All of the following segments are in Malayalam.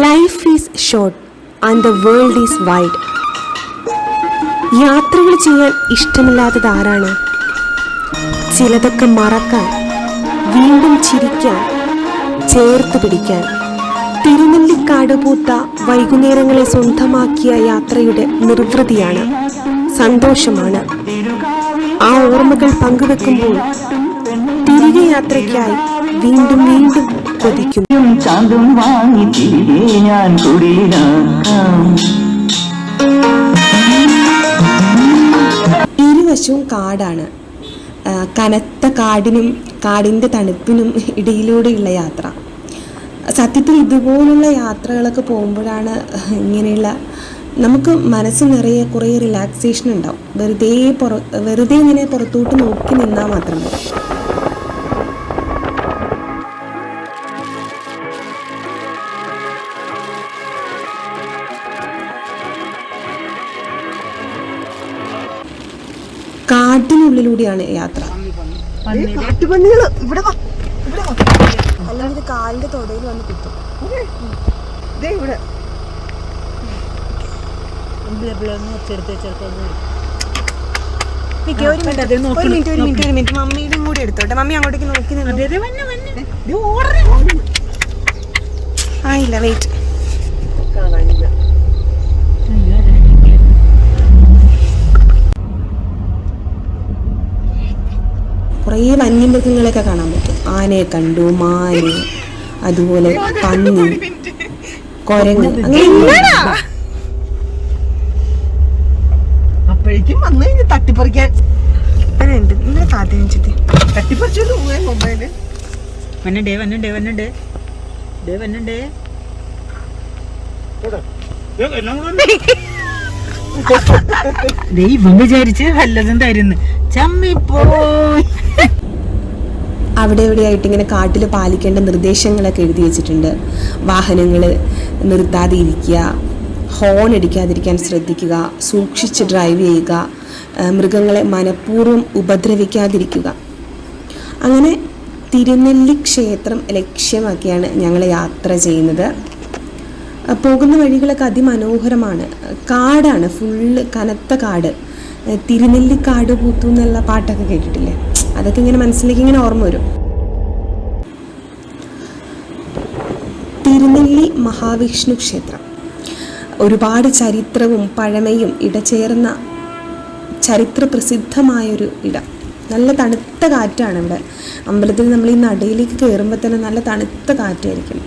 Life is short and the world is wide യാത്രകൾ ചെയ്യാൻ ഇഷ്ടമില്ലാത്തത് ആരാണ്? ചിലതൊക്കെ മറക്കാൻ വീണ്ടും ചിരിക്കാൻ ചേർത്ത് പിടിക്കാൻ. തിരുനെല്ലിക്കാട് പൂത്ത വൈകുന്നേരങ്ങളെ സ്വന്തമാക്കിയ യാത്രയുടെ നിർവൃതിയാണ് സന്തോഷമാണ്. ആ ഓർമ്മകൾ പങ്കുവെക്കുമ്പോൾ തിരികെ യാത്രയ്ക്കായി വീണ്ടും വീണ്ടും കൊതിക്കും ചാന്തും വാങ്ങി തിരികെ ഞാൻ കുടിയിലാക്കാം ഇരുവശവും കാടാണ്. കനത്ത കാടിനും കാടിന്റെ തണുപ്പിനും ഇടയിലൂടെയുള്ള യാത്ര. സത്യത്തിൽ ഇതുപോലുള്ള യാത്രകളൊക്കെ പോകുമ്പോഴാണ് ഇങ്ങനെയുള്ള നമുക്ക് മനസ്സ് നിറയെ കുറേ റിലാക്സേഷൻ ഉണ്ടാവും. വെറുതെ പുറ വെറുതെ ഇങ്ങനെ പുറത്തോട്ട് നോക്കി നിന്നാൽ മാത്രം മതി. കാട്ടിനുള്ളിലൂടെയാണ് യാത്ര. കാട്ടുപന്നികൾ ഇവിടെ വാ ഇവിടെ വാ. അല്ലെങ്കിൽ ഇത് കാലിന്റെ തൊടയിൽ വന്ന് കുത്തും. ദേ ഇവിടെ. നിക്ക്, ഒരു മിനിറ്റ് ഒരു മിനിറ്റ് ഒരു മിനിറ്റ് ഒരു മിനിറ്റ്. മമ്മിയുടെ കൂടി എടുത്തോട്ടെ. മമ്മി അങ്ങോട്ടേക്ക് നോക്കി നിന്നു. ആ ഇല്ല വെയിറ്റ് കുറേ വന്യമൃഗങ്ങളൊക്കെ കാണാൻ പറ്റും. ആനയെ കണ്ടു മാന് അതുപോലെ പന്നി കൊരങ്ങ് അങ്ങനെ അപ്പോഴേക്കും വന്നു കഴിഞ്ഞ് തട്ടിപ്പറിക്കാൻ. ഉണ്ട് ഇന്നലെ കാത്തിരിച്ചിട്ട് തട്ടിപ്പറിച്ചോണ്ട് പോയ മൊബൈൽ. വന്നണ്ടേ വന്നണ്ടേ വന്നണ്ടേ. ദേ വന്നണ്ടേ. ദൈവം വിചാരിച്ച് വല്ലതും തരുന്നു. ചമ്മിപ്പോയി. അവിടെ എവിടെയായിട്ട് ഇങ്ങനെ കാട്ടിൽ പാലിക്കേണ്ട നിർദ്ദേശങ്ങളൊക്കെ എഴുതി വെച്ചിട്ടുണ്ട്. വാഹനങ്ങൾ നിർത്താതെ ഇരിക്കുക ഹോൺ അടിക്കാതിരിക്കാൻ ശ്രദ്ധിക്കുക സൂക്ഷിച്ച് ഡ്രൈവ് ചെയ്യുക മൃഗങ്ങളെ മനഃപൂർവം ഉപദ്രവിക്കാതിരിക്കുക. അങ്ങനെ തിരുനെല്ലി ക്ഷേത്രം ലക്ഷ്യമാക്കിയാണ് ഞങ്ങൾ യാത്ര ചെയ്യുന്നത്. പോകുന്ന വഴികളൊക്കെ അതിമനോഹരമാണ്. കാടാണ് ഫുള്ള് കനത്ത കാട്. തിരുനെല്ലി കാട് പൂത്തു എന്നുള്ള പാട്ടൊക്കെ കേട്ടിട്ടില്ലേ? അതൊക്കെ ഇങ്ങനെ മനസ്സിലേക്ക് ഇങ്ങനെ ഓർമ്മ വരും. തിരുനെല്ലി മഹാവിഷ്ണു ക്ഷേത്രം. ഒരുപാട് ചരിത്രവും പഴമയും ഇടചേർന്ന ചരിത്ര പ്രസിദ്ധമായൊരു ഇടം. നല്ല തണുത്ത കാറ്റാണ് ഇവിടെ. അമ്പലത്തിൽ നമ്മൾ ഈ നടയിലേക്ക് കയറുമ്പോൾ തന്നെ നല്ല തണുത്ത കാറ്റായിരിക്കും.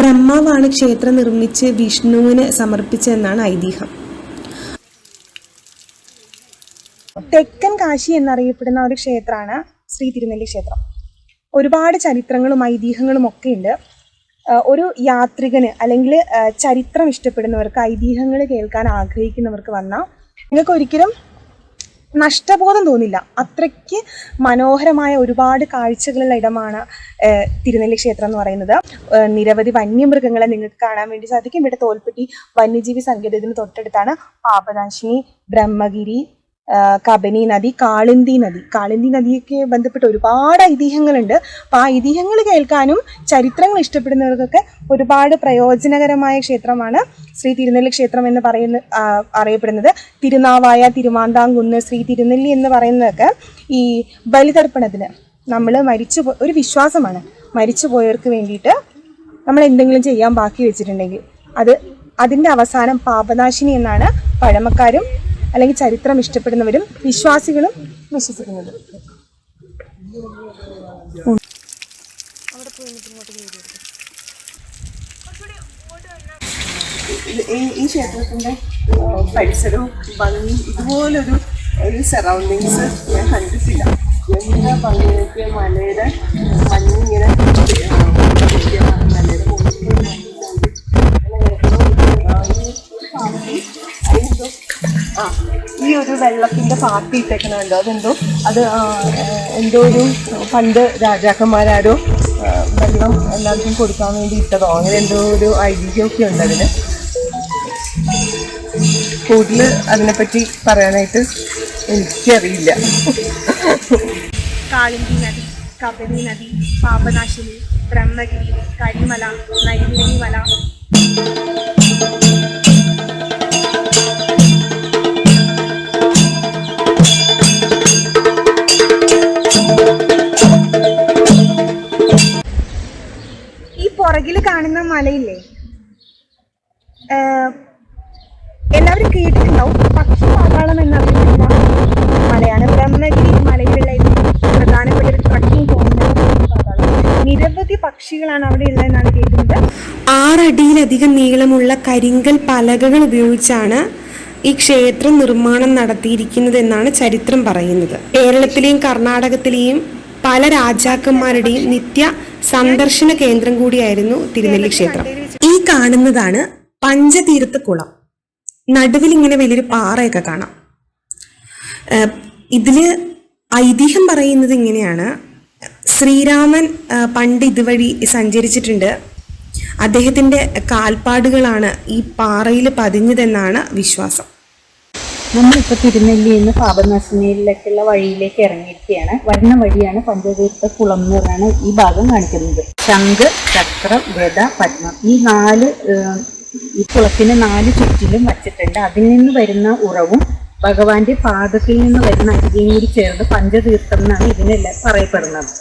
ബ്രഹ്മാവാണ് ക്ഷേത്രം നിർമ്മിച്ച് വിഷ്ണുവിന് സമർപ്പിച്ചതെന്നാണ് ഐതിഹ്യം. തെക്കൻ കാശി എന്നറിയപ്പെടുന്ന ഒരു ക്ഷേത്രമാണ് ശ്രീ തിരുനെല്ലി ക്ഷേത്രം. ഒരുപാട് ചരിത്രങ്ങളും ഐതിഹ്യങ്ങളും ഒക്കെ ഉണ്ട് ഒരു യാത്രികന് അല്ലെങ്കിൽ ചരിത്രം ഇഷ്ടപ്പെടുന്നവർക്ക് ഐതിഹ്യങ്ങൾ കേൾക്കാൻ ആഗ്രഹിക്കുന്നവർക്ക് വന്നാൽ നിങ്ങൾക്ക് ഒരിക്കലും നഷ്ടബോധം തോന്നില്ല. അത്രയ്ക്ക് മനോഹരമായ ഒരുപാട് കാഴ്ചകളുള്ള ഇടമാണ് തിരുനെല്ലി ക്ഷേത്രം എന്ന് പറയുന്നത്. നിരവധി വന്യമൃഗങ്ങളെ നിങ്ങൾക്ക് കാണാൻ വേണ്ടി സാധിക്കും. ഇവിടെ തോൽപ്പെട്ടി വന്യജീവി സങ്കേതത്തിന് തൊട്ടടുത്താണ് പാപനാശിനി ബ്രഹ്മഗിരി കബനി നദി കാളിന്തി നദി. കാളിന്തി നദിയൊക്കെ ബന്ധപ്പെട്ട് ഒരുപാട് ഐതിഹ്യങ്ങളുണ്ട്. അപ്പം ആ ഐതിഹ്യങ്ങൾ കേൾക്കാനും ചരിത്രങ്ങൾ ഇഷ്ടപ്പെടുന്നവർക്കൊക്കെ ഒരുപാട് പ്രയോജനകരമായ ക്ഷേത്രമാണ് ശ്രീ തിരുനെല്ലി ക്ഷേത്രം എന്ന് പറയുന്ന അറിയപ്പെടുന്നത്. തിരുനാവായ തിരുമാന്താംകുന്ന് ശ്രീ തിരുനെല്ലി എന്ന് പറയുന്നതൊക്കെ ഈ ബലിതർപ്പണത്തിന് നമ്മൾ മരിച്ചു ഒരു വിശ്വാസമാണ്. മരിച്ചു പോയവർക്ക് വേണ്ടിയിട്ട് നമ്മൾ എന്തെങ്കിലും ചെയ്യാൻ ബാക്കി വെച്ചിട്ടുണ്ടെങ്കിൽ അത് അതിന്റെ അവസാനം പാപനാശിനി എന്നാണ് പഴമക്കാരും അല്ലെങ്കിൽ ചരിത്രം ഇഷ്ടപ്പെടുന്നവരും വിശ്വാസികളും വിശ്വസിക്കുന്നത് ഈ ക്ഷേത്രത്തിന്റെ പരിസരവും ഭംഗി ഇതുപോലൊരു ഒരു സറൗണ്ടിങ്സ് ഞാൻ കണ്ടിട്ടില്ല. എന്താ ഭംഗിയൊക്കെ മലയുടെ മഞ്ഞിങ്ങനെ ഒരു വെള്ളത്തിന്റെ പാർട്ടി ഇട്ടേക്കണുണ്ട്. അതെന്തോ? അത് എന്തോ ഒരു പണ്ട് രാജാക്കന്മാരാരോ വെള്ളം എല്ലാവർക്കും കൊടുക്കാൻ വേണ്ടി ഇട്ടതോ? അങ്ങനെ എന്തോ ഒരു ഐതിഹ്യമൊക്കെ ഉണ്ട് അതിന്. കൂടുതൽ അതിനെപ്പറ്റി പറയാനായിട്ട് എനിക്കറിയില്ല. കാളിന്തി നദി കബനി നദി പാപനാശിനി ബ്രഹ്മഗിരി കരിമല നൈമിനി മല മലയില്ലേ? എല്ലാവരും കേട്ടിട്ടുണ്ടാവും പക്ഷി പാതാളം എന്നറിയപ്പെടുന്ന മലയാണ്. ബ്രഹ്മഗിരി മലയിലുള്ള പ്രധാനപ്പെട്ട ഒരു ട്രക്കിംഗ് പോയിന്റ് നിരവധി പക്ഷികളാണ് അവിടെ ഉള്ളതെന്നാണ് കേൾക്കുന്നത്. ആറടിയിലധികം നീളമുള്ള കരിങ്കൽ പലകകൾ ഉപയോഗിച്ചാണ് ഈ ക്ഷേത്രം നിർമ്മാണം നടത്തിയിരിക്കുന്നത് എന്നാണ് ചരിത്രം പറയുന്നത്. കേരളത്തിലെയും കർണാടകത്തിലെയും പല രാജാക്കന്മാരുടെയും നിത്യ സന്ദർശന കേന്ദ്രം കൂടിയായിരുന്നു തിരുനെല്ലി ക്ഷേത്രം. ഈ കാണുന്നതാണ് പഞ്ചതീർത്ഥ കുളം നടുവിൽ ഇങ്ങനെ വലിയൊരു പാറയൊക്കെ കാണാം. ഇതിൽ ഐതിഹ്യം പറയുന്നത് ഇങ്ങനെയാണ്. ശ്രീരാമൻ പണ്ട് ഇതുവഴി സഞ്ചരിച്ചിട്ടുണ്ട്. അദ്ദേഹത്തിന്റെ കാൽപ്പാടുകളാണ് ഈ പാറയിൽ പതിഞ്ഞതെന്നാണ് വിശ്വാസം. നമ്മളിപ്പോൾ തിരുനെല്ലിയിൽ നിന്ന് പാപനാശിനിയിലേക്കുള്ള വഴിയിലേക്ക് ഇറങ്ങിയിരിക്കുകയാണ്. വരുന്ന വഴിയാണ് പഞ്ചതീർത്ഥ കുളം എന്ന് പറയുന്നത് ഈ ഭാഗം കാണിക്കുന്നത്. ശംഖ് ചക്രം ഗത പത്മം. ഈ നാല് ഈ കുളത്തിന് നാല് ചുറ്റിലും വച്ചിട്ടുണ്ട്. അതിൽ നിന്ന് വരുന്ന ഉറവും ഭഗവാന്റെ പാദത്തിൽ നിന്ന് വരുന്ന അരികയും കൂടി ചേർന്ന് പഞ്ചതീർത്ഥം എന്നാണ് ഇതിനെല്ലാം പറയപ്പെടുന്നത്.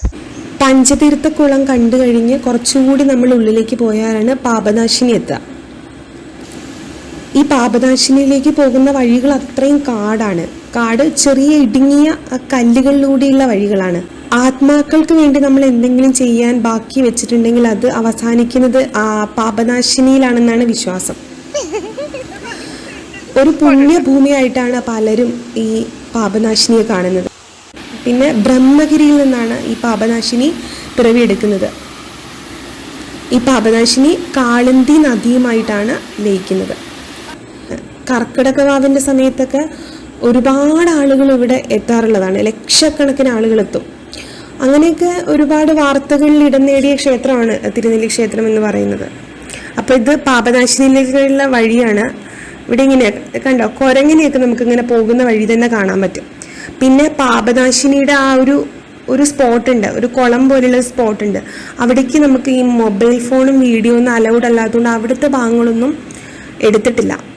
പഞ്ചതീർത്ഥ കുളം കണ്ടു കഴിഞ്ഞ് കുറച്ചുകൂടി നമ്മൾ ഉള്ളിലേക്ക് പോയാലാണ് പാപനാശിനി എത്തുക. ഈ പാപനാശിനിയിലേക്ക് പോകുന്ന വഴികൾ അത്രയും കാടാണ്. കാട് ചെറിയ ഇടുങ്ങിയ കല്ലുകളിലൂടെയുള്ള വഴികളാണ്. ആത്മാക്കൾക്ക് വേണ്ടി നമ്മൾ എന്തെങ്കിലും ചെയ്യാൻ ബാക്കി വെച്ചിട്ടുണ്ടെങ്കിൽ അത് അവസാനിക്കുന്നത് ആ പാപനാശിനിയിലാണെന്നാണ് വിശ്വാസം. ഒരു പുണ്യഭൂമിയായിട്ടാണ് പലരും ഈ പാപനാശിനിയെ കാണുന്നത്. പിന്നെ ബ്രഹ്മഗിരിയിൽ നിന്നാണ് ഈ പാപനാശിനി പിറവിയെടുക്കുന്നത്. ഈ പാപനാശിനി കാളന്തി നദിയുമായിട്ടാണ് ലയിക്കുന്നത്. കർക്കിടക വാവിന്റെ സമയത്തൊക്കെ ഒരുപാട് ആളുകൾ ഇവിടെ എത്താറുള്ളതാണ്. ലക്ഷക്കണക്കിന് ആളുകൾ എത്തും. അങ്ങനെയൊക്കെ ഒരുപാട് വാർത്തകളിൽ ഇടം നേടിയ ക്ഷേത്രമാണ് തിരുനെല്ലി ക്ഷേത്രം എന്ന് പറയുന്നത്. അപ്പോൾ ഇത് പാപനാശിനിയിലേക്കുള്ള വഴിയാണ്. ഇവിടെ ഇങ്ങനെ കണ്ടോ? കൊരങ്ങനെയൊക്കെ നമുക്ക് ഇങ്ങനെ പോകുന്ന വഴി തന്നെ കാണാൻ പറ്റും. പിന്നെ പാപനാശിനിയുടെ ആ ഒരു ഒരു സ്പോട്ട് ഉണ്ട് ഒരു കുളം പോലെയുള്ള സ്പോട്ട് ഉണ്ട് അവിടേക്ക് നമുക്ക് ഈ മൊബൈൽ ഫോണും വീഡിയോ ഒന്നും അലൗഡ് അല്ലാത്തതുകൊണ്ട് അവിടുത്തെ ഭാഗങ്ങളൊന്നും എടുത്തിട്ടില്ല.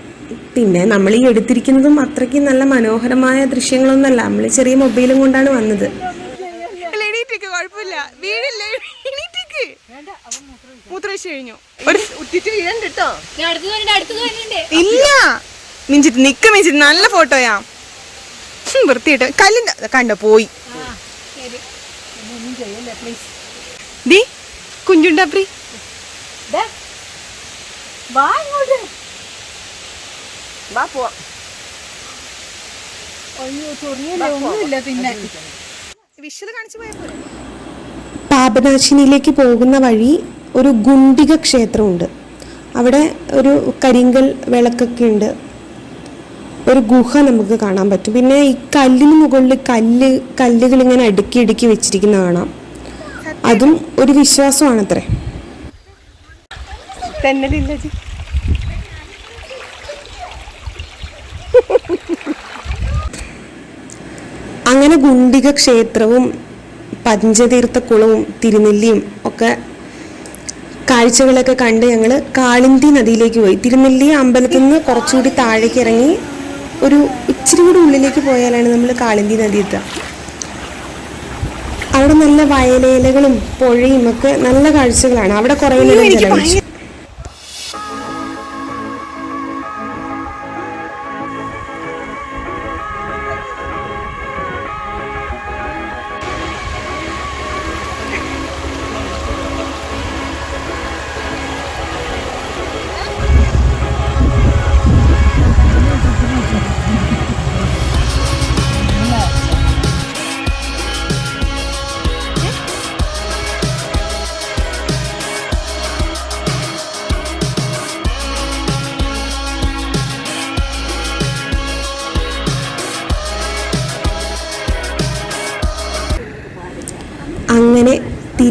പിന്നെ നമ്മൾ ഈ എടുത്തിരിക്കുന്നതും അത്രയ്ക്ക് നല്ല മനോഹരമായ ദൃശ്യങ്ങളൊന്നുമല്ല. നമ്മൾ ചെറിയ മൊബൈലും കൊണ്ടാണ് വന്നത്. എണീറ്റേക്ക് കുഴപ്പമില്ല. വീഴില്ലേ? എണീറ്റേക്ക്. മൂത്രമൊഴിച്ച് കഴിഞ്ഞു. ഒരു ഉറ്റിട്ട് വീഴണ്ട കേട്ടോ ഇല്ല. മിഞ്ചിട്ട് നിക്ക മിഞ്ചിട്ട് നല്ല ഫോട്ടോയാ. വൃത്തിയിട്ട് കല്ലിന്റെ കണ്ടോ പോയി. കുഞ്ഞുണ്ടാ പ്രീ. വാ പോവാം വിഷത് കാണിച്ചു പോയപ്പോ പാപനാശിനിയിലേക്ക് പോകുന്ന വഴി ഒരു ഗുണ്ടിക ക്ഷേത്രമുണ്ട്. അവിടെ ഒരു കരിങ്കൽ വിളക്കൊക്കെ ഉണ്ട്. ഒരു ഗുഹ നമുക്ക് കാണാൻ പറ്റും. പിന്നെ ഈ കല്ലിന് മുകളിൽ കല്ല് കല്ലുകൾ ഇങ്ങനെ അടുക്കി അടുക്കി വെച്ചിരിക്കുന്ന കാണാം. അതും ഒരു വിശ്വാസമാണത്രേ. തെന്നലില്ല അങ്ങനെ ഗുണ്ടിക ക്ഷേത്രവും പഞ്ചതീർത്ഥക്കുളവും തിരുനെല്ലിയും ഒക്കെ കാഴ്ചകളൊക്കെ കണ്ട് ഞങ്ങൾ കാളിന്തി നദിയിലേക്ക് പോയി. തിരുനെല്ലി അമ്പലത്തിൽ നിന്ന് കുറച്ചുകൂടി താഴേക്ക് ഇറങ്ങി ഒരു ഇച്ചിരി കൂടി ഉള്ളിലേക്ക് പോയാലാണ് നമ്മൾ കാളിന്തി നദി എത്തുക. അവിടെ നല്ല വയലേലകളും പുഴയും ഒക്കെ നല്ല കാഴ്ചകളാണ്. അവിടെ കുറേ നേരം ചെലവഴിച്ചു.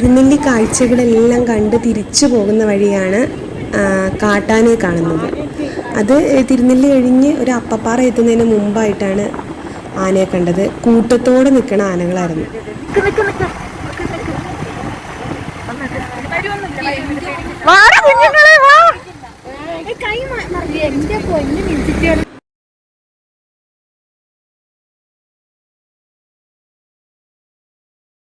തിരുനെല്ലി കാഴ്ചകളെല്ലാം കണ്ട് തിരിച്ചു പോകുന്ന വഴിയാണ് കാട്ടാനെ കാണുന്നത്. അത് തിരുനെല്ലി കഴിഞ്ഞ് ഒരു അപ്പപ്പാറ എത്തുന്നതിന് മുമ്പായിട്ടാണ് ആനയെ കണ്ടത്. കൂട്ടത്തോടെ നിൽക്കുന്ന ആനകളായിരുന്നു. വാടാ കുഞ്ഞുങ്ങളെ വാ. കൈ മറിയ എന്റെ പൊന്നു മിഞ്ചിട്ട്